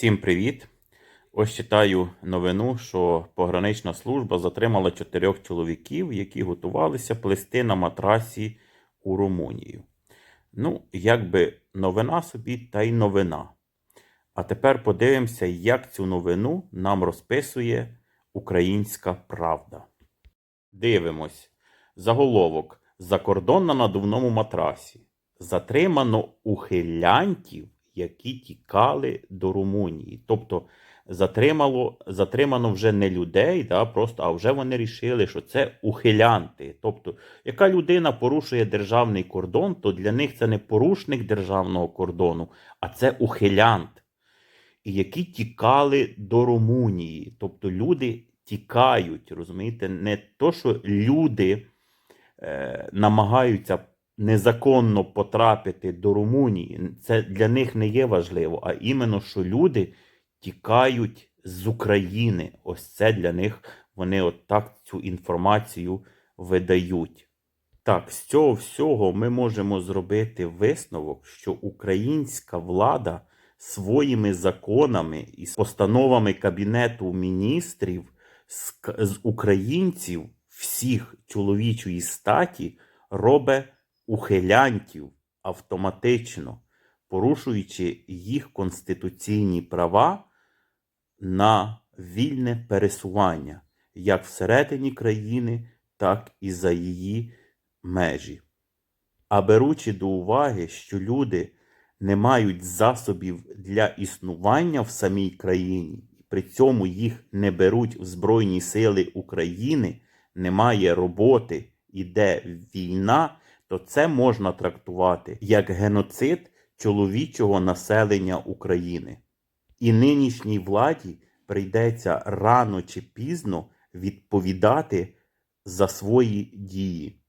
Всім привіт! Ось читаю новину, що погранична служба затримала чотирьох чоловіків, які готувалися плести на матрасі у Румунію. Ну, якби новина собі, та й новина. А тепер подивимося, як цю новину нам розписує Українська Правда. Дивимось. Заголовок. Закордон на надувному матрасі. Затримано ухилянтів, які тікали до Румунії. Тобто затримало, затримано вже не людей, да, просто, а вже вони рішили, що це ухилянти. Тобто, яка людина порушує державний кордон, то для них це не порушник державного кордону, а це ухилянт. І які тікали до Румунії. Тобто люди тікають, розумієте, не то, що люди е, намагаються незаконно потрапити до Румунії. Це для них не є важливо, а іменно, що люди тікають з України. Ось це для них вони от так цю інформацію видають. Так, з цього всього ми можемо зробити висновок, що українська влада своїми законами і постановами Кабінету міністрів з, українців всіх чоловічої статі робить ухилянтів автоматично, порушуючи їх конституційні права на вільне пересування як всередині країни, так і за її межі. А беручи до уваги, що люди не мають засобів для існування в самій країні, при цьому їх не беруть в Збройні Сили України, немає роботи, іде війна, то це можна трактувати як геноцид чоловічого населення України. І нинішній владі прийдеться рано чи пізно відповідати за свої дії.